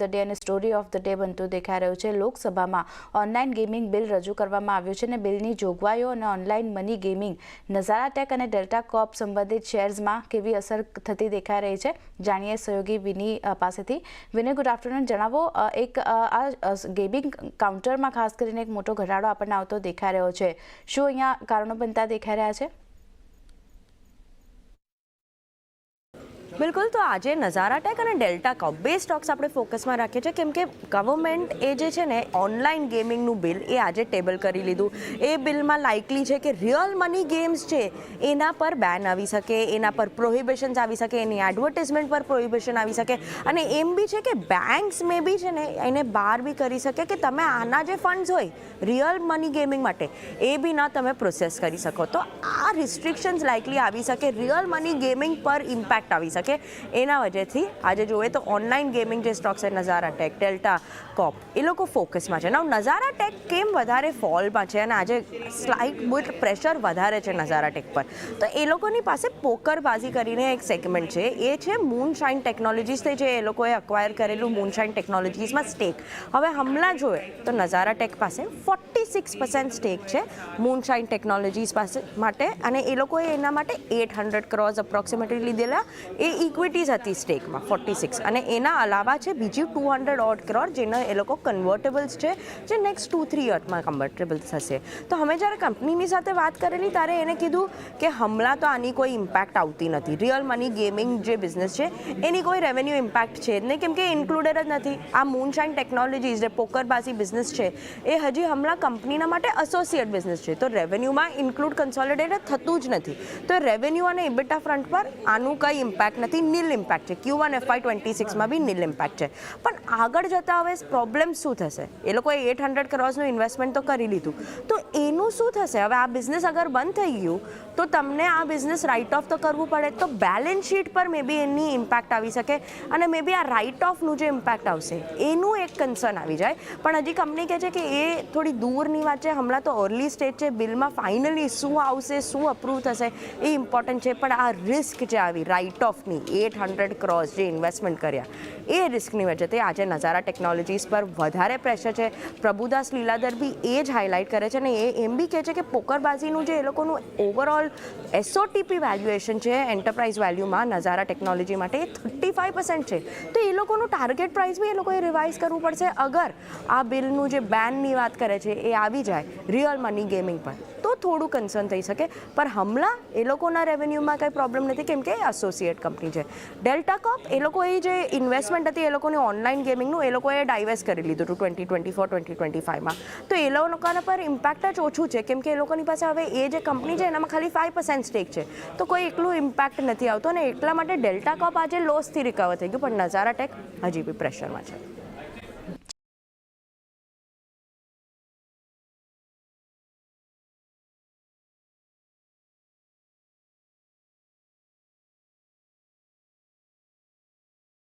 The day અને story of the day બનતું દેખાઈ રહ્યું છે. લોકસભામાં ઓનલાઈન ગેમિંગ બિલ રજૂ કરવામાં આવ્યું છે અને બિલની જોગવાઈઓ અને online money gaming Nazara tech અને ડેલ્ટા કોપ સંબંધિત શેર્સમાં કેવી અસર થતી દેખાઈ રહી છે? જાણીએ સહયોગી વિની પાસેથી. વિને ગુડ આફ્ટરનૂન જણાવો એક આ ગેમિંગ કાઉન્ટરમાં ખાસ કરીને એક મોટો ઘટાડો આપણને આવતો દેખાઈ રહ્યો છે. શું અહીંયા કારણો બનતા દેખાઈ રહ્યા છે? બિલકુલ, તો આજે નઝારા ટેક અને ડેલ્ટા કપ બે સ્ટોક્સ આપણે ફોકસમાં રાખીએ છીએ. કેમ કે ગવર્મેન્ટ એ જે છે ને, ઓનલાઈન ગેમિંગનું બિલ એ આજે ટેબલ કરી લીધું. એ બિલમાં લાઇકલી છે કે રિયલ મની ગેમ્સ છે, એના પર બેન આવી શકે, એના પર પ્રોહિબિશન્સ આવી શકે, એની એડવર્ટિઝમેન્ટ પર પ્રોહિબિશન આવી શકે. અને એમ બી છે કે બેંક્સ મે બી છે ને, એને બહાર બી કરી શકે કે તમે આના જે ફંડ્સ હોય, રિયલ મની ગેમિંગ માટે, એ બી ના તમે પ્રોસેસ કરી શકો. તો આ રિસ્ટ્રિક્શન્સ લાઇકલી આવી શકે, રિયલ મની ગેમિંગ પર ઇમ્પેક્ટ આવી શકે. એના વજહથી આજે જોઈએ તો ઓનલાઈન ગેમિંગ જે સ્ટોક છે નઝારા ટેક ડેલ્ટા કોપ એ લોકો ફોકસમાં છે. નવ નઝારા ટેક કેમ વધારે ફોલમાં છે અને આજે સ્લાઇટ બુટ પ્રેશર વધારે છે નઝારા ટેક પર? તો એ લોકોની પાસે પોકરબાજી કરીને એક સેગમેન્ટ છે. એ છે મૂનશાઇન ટેકનોલોજીસ જે એ લોકોએ અક્વાયર કરેલું મૂનશાઇન ટેકનોલોજીસમાં સ્ટેક હવે હમણાં જોઈએ તો નઝારા ટેક પાસે ફોર્ટી સિક્સ પર્સન્ટ સ્ટેક છે મૂનશાઇન ટેકનોલોજીસ પાસે માટે અને એ લોકોએ એના માટે એટ હંડ્રેડ ક્રોસ અપ્રોક્સિમેટલી લીધેલા. એ ઇક્વિટીઝ હતી સ્ટેકમાં ફોર્ટી સિક્સ. અને એના અલાવા છે બીજી ટુ હંડ્રેડ ઓડ ક્રોર જેના એ લોકો કન્વર્ટેબલ્સ છે, જે નેક્સ્ટ ટુ થ્રી યર્સમાં કન્વર્ટેબલ થશે. તો અમે જ્યારે કંપનીની સાથે વાત કરેલી ત્યારે એને કીધું કે હમણાં તો આની કોઈ ઇમ્પેક્ટ આવતી નથી. રિયલ મની ગેમિંગ જે બિઝનેસ છે, એની કોઈ રેવન્યુ ઇમ્પેક્ટ છે જ નહીં, કેમ કે ઇન્ક્લુડેડ જ નથી. આ મૂનશાઇન ટેકનોલોજીઝ જે પોકરબાજી બિઝનેસ છે, એ હજી હમણાં કંપનીના માટે એસોસિએટ બિઝનેસ છે. તો રેવન્યુમાં ઇન્ક્લુડ કન્સોલિડેટેડ થતું જ નથી. તો રેવન્યુ અને ઇબિટા ફ્રન્ટ પર આનું કંઈ ઇમ્પેક્ટ નથી. નીલ ઇમ્પેક્ટ છે. ક્યુ વન એફઆઈ ટ્વેન્ટી સિક્સમાં બી નીલ ઇમ્પેક્ટ છે. પણ આગળ જતાં હવે પ્રોબ્લેમ શું થશે? એ લોકોએ એટ હંડ્રેડ ક્રોઝનું ઇન્વેસ્ટમેન્ટ તો કરી લીધું. તો એનું શું થશે? હવે આ બિઝનેસ અગર બંધ થઈ ગયું, તો તમને આ બિઝનેસ રાઇટ ઓફ તો કરવું પડે. તો બેલેન્સ શીટ પર મે બી એની ઇમ્પેક્ટ આવી શકે અને મે બી આ રાઇટ ઓફનું જે ઇમ્પેક્ટ આવશે, એનું એક કન્સર્ન આવી જાય. પણ હજી કંપની કહે છે કે એ થોડી દૂરની વાત છે, હમણાં તો અર્લી સ્ટેજ છે, બિલમાં ફાઇનલી શું આવશે, શું અપ્રૂવ થશે એ ઇમ્પોર્ટન્ટ છે, પણ આ રિસ્ક જે આવી રાઇટ ઓફની એટ હંડ્રેડ ક્રોસ જે ઇન્વેસ્ટમેન્ટ કર્યા, એ રિસ્કની વચ્ચે આજે નજારા ટેકનોલોજીસ પર વધારે પ્રેશર છે. પ્રભુદાસ લીલાધર બી એ જ હાઇલાઇટ કરે છે અને એ એમ બી કહે છે કે પોકરબાજીનું જે એ લોકોનું ઓવરઓલ એસઓટીપી વેલ્યુએશન છે એન્ટરપ્રાઇઝ વેલ્યુમાં નજારા ટેકનોલોજી માટે એ થર્ટી ફાઇવ પર્સન્ટ છે. તો એ લોકોનું ટાર્ગેટ પ્રાઇસ બી એ લોકોએ રિવાઇઝ કરવું પડશે. અગર આ બિલનું જે બેનની વાત કરે છે એ આવી જાય રિયલ મની ગેમિંગ પર. તો થોડું કન્સર્ન થઈ શકે પણ હમણાં એ લોકોના રેવન્યુમાં કંઈ પ્રોબ્લેમ નથી, કેમ કે એસોસિએટ કંપની છે. ડેલ્ટા કોપ એ લોકોએ જે ઇન્વેસ્ટમેન્ટ હતી, એ લોકોની ઓનલાઈન ગેમિંગનું એ લોકોએ ડાયવેસ્ટ કરી લીધું હતું twenty twenty four twenty twenty ફાઇવમાં તો એ લોકોના પર ઇમ્પેક્ટ જ ઓછું છે, કેમ કે એ લોકોની પાસે હવે એ જે કંપની છે, એનામાં ખાલી ફાઇવ પર્સન્ટ સ્ટેક છે. તો કોઈ એટલું ઇમ્પેક્ટ નથી આવતો, અને એટલા માટે ડેલ્ટા કોપ આજે લોસથી રિકવર થઈ ગયું, પણ નઝારા ટેક હજી બી પ્રેશરમાં છે.